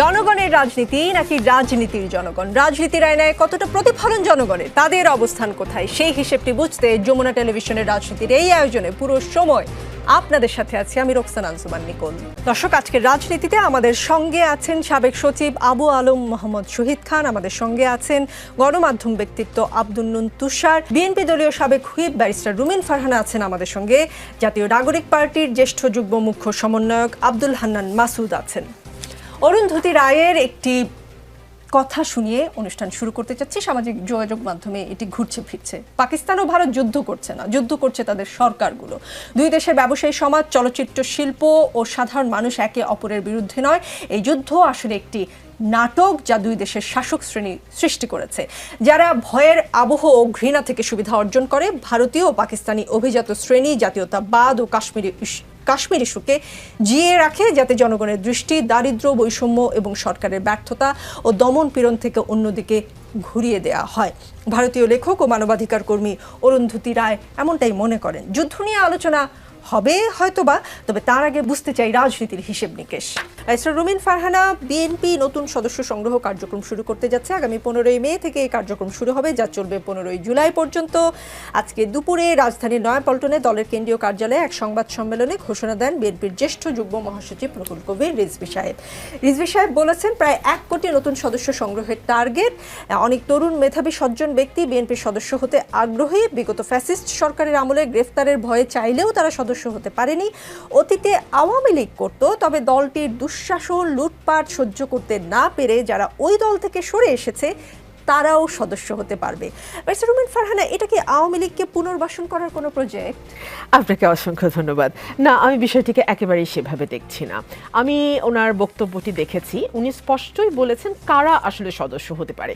জনগণের রাজনীতি নাকি রাজনীতির জনগণ? রাজনীতির আয়নায় কতটা প্রতিফলন জনগণের? তাদের অবস্থান কোথায়? সেই হিসেবটি বুঝতে যমুনা টেলিভিশনের রাজনীতির এই আয়োজনে পুরো সময় আপনাদের সাথে আছি আমি রোকসান আনসুমান নিকোল। দর্শক, আজকের রাজনীতিতে আমাদের সঙ্গে আছেন সাবেক সচিব আবু আলম মোহাম্মদ শহীদ খান। আমাদের সঙ্গে আছেন গণমাধ্যম ব্যক্তিত্ব আব্দুল নুন তুষার। বিএনপি দলীয় সাবেক হুইপ ব্যারিস্টার রুমিন ফারহানা আছেন আমাদের সঙ্গে। জাতীয় নাগরিক পার্টির জ্যেষ্ঠ যুগ্ম মুখ্য সমন্বয়ক আব্দুল হান্নান মাসুদ আছেন। অরুন্ধতী রায়ের একটি কথা শুনিয়ে অনুষ্ঠান শুরু করতে চাচ্ছি। সামাজিক যোগাযোগ মাধ্যমে এটি ঘুরছে ফিরছে। পাকিস্তান ও ভারত যুদ্ধ করছে না, যুদ্ধ করছে তাদের সরকারগুলো। দুই দেশের ব্যবসায়ী সমাজ, চলচ্চিত্র শিল্প ও সাধারণ মানুষ একে অপরের বিরুদ্ধে নয়। এই যুদ্ধ আসলে একটি নাটক যা দুই দেশের শাসক শ্রেণি সৃষ্টি করেছে। যারা ভয়ের আবহ ও ঘৃণা থেকে সুবিধা অর্জন করে, ভারতীয় ও পাকিস্তানি অভিজাত শ্রেণি, জাতীয়তাবাদ ও কাশ্মীরি কাশ্মীর ইস্যুকে জিয়ে রাখে, যাতে জনগণের দৃষ্টি দারিদ্র বৈষম্য এবং সরকারের ব্যর্থতা ও দমন পীড়ন থেকে অন্যদিকে ঘুরিয়ে দেয়া হয়। ভারতীয় লেখক ও মানবাধিকার কর্মী অরুন্ধতী রায় এমনটাই মনে করেন। যুদ্ধ নিয়ে আলোচনা হবে হয়তোবা, তবে তার আগে বুঝতে চাই রাজনীতির হিসেব নিকেশ। রুমিন ফারহানা বিএনপি নতুন সদস্য সংগ্রহ কার্যক্রম শুরু করতে যাচ্ছে। আগামী পনেরোই মে থেকে এই কার্যক্রম শুরু হবে, যা চলবে পনেরোই জুলাই পর্যন্ত। আজকে দুপুরে রাজধানীর নয়াপল্টনে দলের কেন্দ্রীয় কার্যালয়ে এক সংবাদ সম্মেলনে ঘোষণা দেন বিএনপির জ্যেষ্ঠ যুগ্ম মহাসচিব প্রফুল কবির রিজভি সাহেব। রিজভি সাহেব বলেছেন, প্রায় এক কোটি নতুন সদস্য সংগ্রহের টার্গেট। অনেক তরুণ মেধাবী সজ্জন ব্যক্তি বিএনপির সদস্য হতে আগ্রহী। বিগত ফ্যাসিস্ট সরকারের আমলে গ্রেফতারের ভয়ে চাইলেও তারা সদস্য হতে পারেনি। অতীতে আওয়ামী লীগ করত, তবে দলটির দুঃশাসন লুটপাট সহ্য করতে না পেরে যারা ওই দল থেকে সরে এসেছে, তারাও সদস্য হতে পারবে। রুমিন ফারহানা, এটা কি আওয়ামী লীগকে পুনর্বাসন করার কোনো প্রজেক্ট আপনাকে অসংখ্য ধন্যবাদ। না, আমি বিষয়টিকে একেবারেই সেভাবে দেখছি না। আমি ওনার বক্তব্যটি দেখেছি। উনি স্পষ্টই বলেছেন কারা আসলে সদস্য হতে পারে।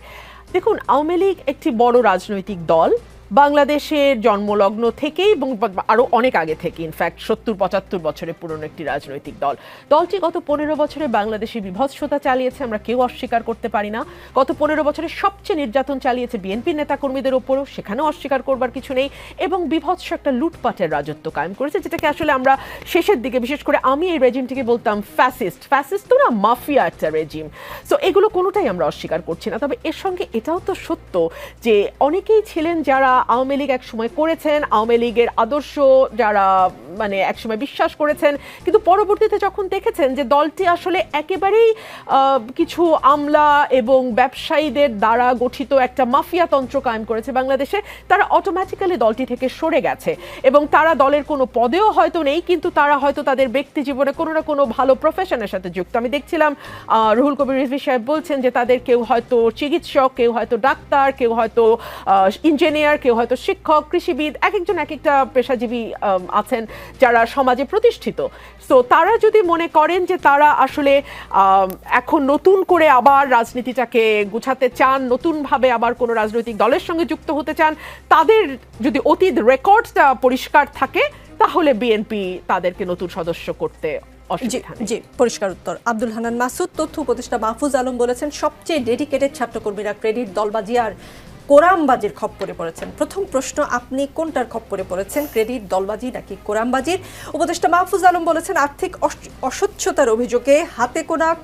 দেখুন, আওয়ামী লীগ একটি বড় রাজনৈতিক দল। বাংলাদেশের জন্মলগ্ন থেকেই এবং আরও অনেক আগে থেকে ইনফ্যাক্ট সত্তর পঁচাত্তর বছরের পুরনো একটি রাজনৈতিক দল। দলটি গত পনেরো বছরে বাংলাদেশে বিভৎসতা চালিয়েছে, আমরা কেউ অস্বীকার করতে পারি না। গত পনেরো বছরে সবচেয়ে নির্যাতন চালিয়েছে বিএনপি নেতাকর্মীদের ওপরও, সেখানেও অস্বীকার করবার কিছু নেই এবং বিভৎস একটা লুটপাটের রাজত্ব কায়েম করেছে, যেটাকে আসলে আমরা শেষের দিকে, বিশেষ করে আমি এই রেজিমটিকে বলতাম ফ্যাসিস্ট ফ্যাসিস্ট তো না মাফিয়া একটা রেজিম সো এগুলো কোনোটাই আমরা অস্বীকার করছি না। তবে এর সঙ্গে এটাও তো সত্য যে অনেকেই ছিলেন যারা আওয়ামী লীগ এক সময় করেছেন। আওয়ামী লীগের আদর্শ যারা মানে একসময় বিশ্বাস করেছেন, কিন্তু পরবর্তীতে যখন দেখেছেন যে দলটি আসলে একেবারেই কিছু আমলা এবং ব্যবসায়ীদের দ্বারা গঠিত একটা মাফিয়া তন্ত্র কায়েম করেছে বাংলাদেশে, তারা অটোমেটিক্যালি দলটি থেকে সরে গেছে। এবং তারা দলের কোনো পদেও হয়তো নেই, কিন্তু তারা হয়তো তাদের ব্যক্তি জীবনে কোনো না কোনো ভালো প্রফেশনের সাথে যুক্ত। আমি দেখছিলাম রুহুল কবির রিজভি সাহেব বলছেন যে তাদের কেউ হয়তো চিকিৎসক, কেউ হয়তো ডাক্তার, কেউ হয়তো ইঞ্জিনিয়ার কেউ হয়তো শিক্ষক, কৃষিবিদ, এক একজন এক একটা পেশাজীবী আছেন। যারা সমাজে প্রতিষ্ঠিত। তো তারা যদি মনে করেন যে তারা আসলে এখন নতুন করে আবার রাজনীতিটাকে গুছাতে চান নতুনভাবে আবার কোনো রাজনৈতিক দলের সঙ্গে যুক্ত হতে চান তাদের যদি অতীত রেকর্ডটা পরিষ্কার থাকে তাহলে বিএনপি তাদেরকে নতুন সদস্য করতে জি পরিষ্কার উত্তর। আব্দুল হানান মাসুদ তথ্য উপদেষ্টা মাহফুজ আলম বলেছেন সবচেয়ে ডেডিকেটেড ছাত্রকর্মীরা ক্রেডিট দলবাজি আর কোরামবাজির খপ্পরে পড়েছেন। প্রথম প্রশ্ন, আপনি কোনটার খপ্পরে পড়েছেন? ক্রেডিট দলবাজি নাকি কোরামবাজির? উপদেষ্টা মাহফুজ আলম বলেছেন, আর্থিক অস- অস্বচ্ছতার অভিযোগে হাতে কোনা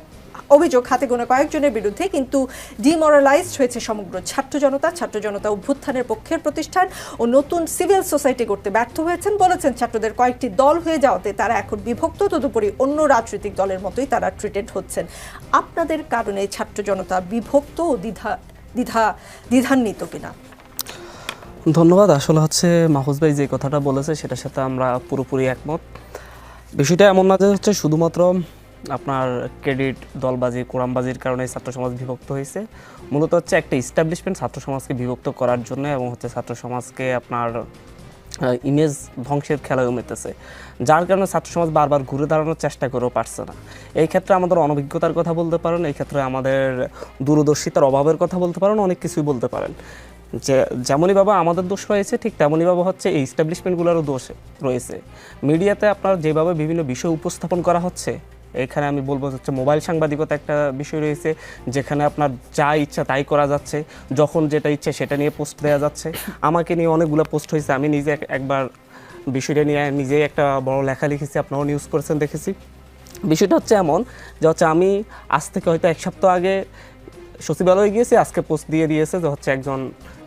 অভিযোগ হাতে গোনা কয়েকজনের বিরুদ্ধে কিন্তু ডিমোরালাইজড হয়েছে সমগ্র ছাত্র জনতা ছাত্র জনতা অভ্যুত্থানের পক্ষের প্রতিষ্ঠান ও নতুন সিভিল সোসাইটি করতে ব্যর্থ হয়েছেন বলেছেন। ছাত্রদের কয়েকটি দল হয়ে যাওয়াতে তারা এখন বিভক্ত, তদুপরি অন্য রাজনৈতিক দলের মতোই তারা ট্রিটেড হচ্ছেন। আপনাদের কারণে ছাত্র জনতা বিভক্ত ও দ্বিধা দ্বিধা, দ্বিধান্বিত কিনা? ধন্যবাদ। আসলে হচ্ছে মাহুজ ভাই যে কথাটা বলেছে, সেটার সাথে আমরা পুরোপুরি একমত। বিষয়টা এমন না যে হচ্ছে শুধুমাত্র আপনার ক্রেডিট দলবাজি কোরআনবাজির কারণে ছাত্র সমাজ বিভক্ত হয়েছে। মূলত হচ্ছে একটা ইস্টাবলিশমেন্ট ছাত্র সমাজকে বিভক্ত করার জন্য এবং হচ্ছে ছাত্র সমাজকে আপনার ইমেজ ধ্বংসের খেলায় মেতেছে। যার কারণে ছাত্র সমাজ বারবার ঘুরে দাঁড়ানোর চেষ্টা করেও পারছে না। এই ক্ষেত্রে আমাদের অনভিজ্ঞতার কথা বলতে পারেন, এই ক্ষেত্রে আমাদের দূরদর্শিতার অভাবের কথা বলতে পারেন, অনেক কিছুই বলতে পারেন। যে, যেমনই বাবা আমাদের দোষ রয়েছে, ঠিক তেমনই বাবা হচ্ছে এই এস্টাবলিশমেন্টগুলোরও দোষ রয়েছে। মিডিয়াতে আপনার যেভাবে বিভিন্ন বিষয় উপস্থাপন করা হচ্ছে এখানে আমি বলব হচ্ছে মোবাইল সাংবাদিকতা একটা বিষয় রয়েছে, যেখানে আপনার যা ইচ্ছা তাই করা যাচ্ছে, যখন যেটা ইচ্ছে সেটা নিয়ে পোস্ট দেওয়া যাচ্ছে। আমাকে নিয়ে অনেকগুলো পোস্ট হয়েছে, আমি নিজে একবার বিষয়টা নিয়ে নিজেই একটা বড় লেখা লিখেছি, আপনারাও নিউজ করেছেন, দেখেছি। বিষয়টা হচ্ছে এমন যে হচ্ছে আমি আজ থেকে হয়তো এক সপ্তাহ আগে সচিবালয়ে গিয়েছি, আজকে পোস্ট দিয়ে দিয়েছে যে হচ্ছে একজন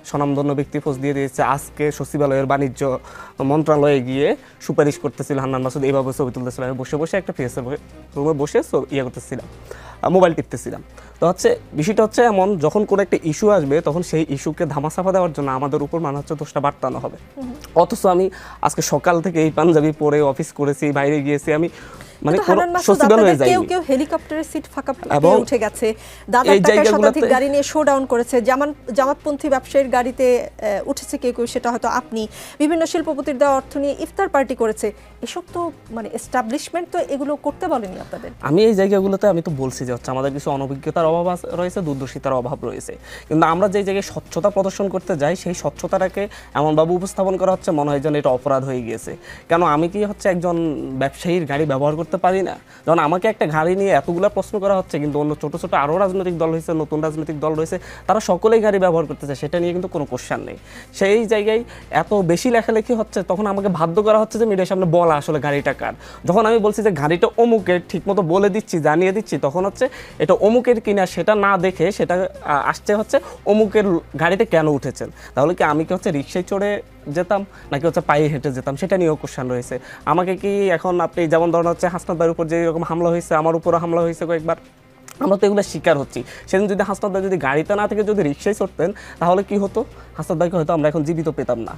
স্বনামধন্য ব্যক্তি পোস্ট দিয়ে দিয়েছে। আজকে সচিবালয়ের বাণিজ্য মন্ত্রণালয়ে গিয়ে সুপারিশ করতেছিল হান্নান মাসুদ। এইভাবে ছবি তুলতেছিল। আমি বসে বসে একটা ফেসের রুমে বসে ইয়ে করতেছিলাম মোবাইল টিপতেছিলাম। তো হচ্ছে বিষয়টা হচ্ছে এমন যখন কোনো একটা ইস্যু আসবে তখন সেই ইস্যুকে ধামাচাপা দেওয়ার জন্য আমাদের উপর মানে হচ্ছে দোষটা বাড়তানো হবে। অথচ আমি আজকে সকাল থেকে এই পাঞ্জাবি পরে অফিস করেছি বাইরে গিয়েছি। আমি মানে সচিবালয়ে আপনাদের কেউ কেউ হেলিকপ্টারের সিট ফাঁকা পেয়ে উঠে গেছে। টাকায় শতাধিক গাড়ি নিয়ে করেছে। জামান জামাতপন্থী ব্যবসায়ীর গাড়িতে উঠেছে কেউ কেউ সেটা হয়তো আপনি। বিভিন্ন শিল্পপতির দেওয়া অর্থ নিয়ে ইফতার পার্টি করেছে। এসব তো মানে এস্টাবলিশমেন্ট তো এগুলো করতে বলেনি আপনাদের। আমি এই জায়গাগুলোতে আমি তো বলছি যে হচ্ছে আমাদের কিছু অনভিজ্ঞতার অভাব রয়েছে দূরদর্শিতার অভাব রয়েছে। কিন্তু আমরা যে জায়গায় স্বচ্ছতা প্রদর্শন করতে যাই সেই স্বচ্ছতাটাকে এমনভাবে উপস্থাপন করা হচ্ছে মনে হয় যেন এটা অপরাধ হয়ে গিয়েছে। কেন আমি কি হচ্ছে একজন ব্যবসায়ীর গাড়ি ব্যবহার করতে পারি না। যখন আমাকে একটা গাড়ি নিয়ে এতগুলো প্রশ্ন করা হচ্ছে, কিন্তু অন্য ছোটো ছোটো আরও রাজনৈতিক দল রয়েছে নতুন রাজনৈতিক দল রয়েছে, তারা সকলেই গাড়ি ব্যবহার করতেছে, সেটা নিয়ে কিন্তু কোনো কোশ্চান নেই। সেই জায়গায় এত বেশি লেখালেখি হচ্ছে, তখন আমাকে বাধ্য করা হচ্ছে যে মিডিয়ার সামনে বলা আসলে গাড়িটা কার। যখন আমি বলছি যে গাড়িটা অমুকের, ঠিকমতো বলে দিচ্ছি, জানিয়ে দিচ্ছি, তখন হচ্ছে এটা অমুকের কিনা সেটা না দেখে সেটা আসছে হচ্ছে অমুকের গাড়িতে কেন উঠেছেন। তাহলে কি আমি কি হচ্ছে রিক্সায় চড়ে যেতাম, নাকি হচ্ছে পায়ে হেঁটে যেতাম, সেটা নিয়েও কোশ্চান রয়েছে। আমাকে কি এখন আপনি যেমন ধরনের হচ্ছে হাসনাত ভাইয়ের উপর যে এরকম হামলা হয়েছে, আমার উপরও হামলা হয়েছে কয়েকবার, আমরা তো এগুলো শিকার হচ্ছি। সেদিন যদি হাসনাত যদি গাড়িতে না থেকে যদি রিক্সায় চড়তেন, তাহলে কি হতো? হাসনাত হয়তো আমরা এখন জীবিত পেতাম না।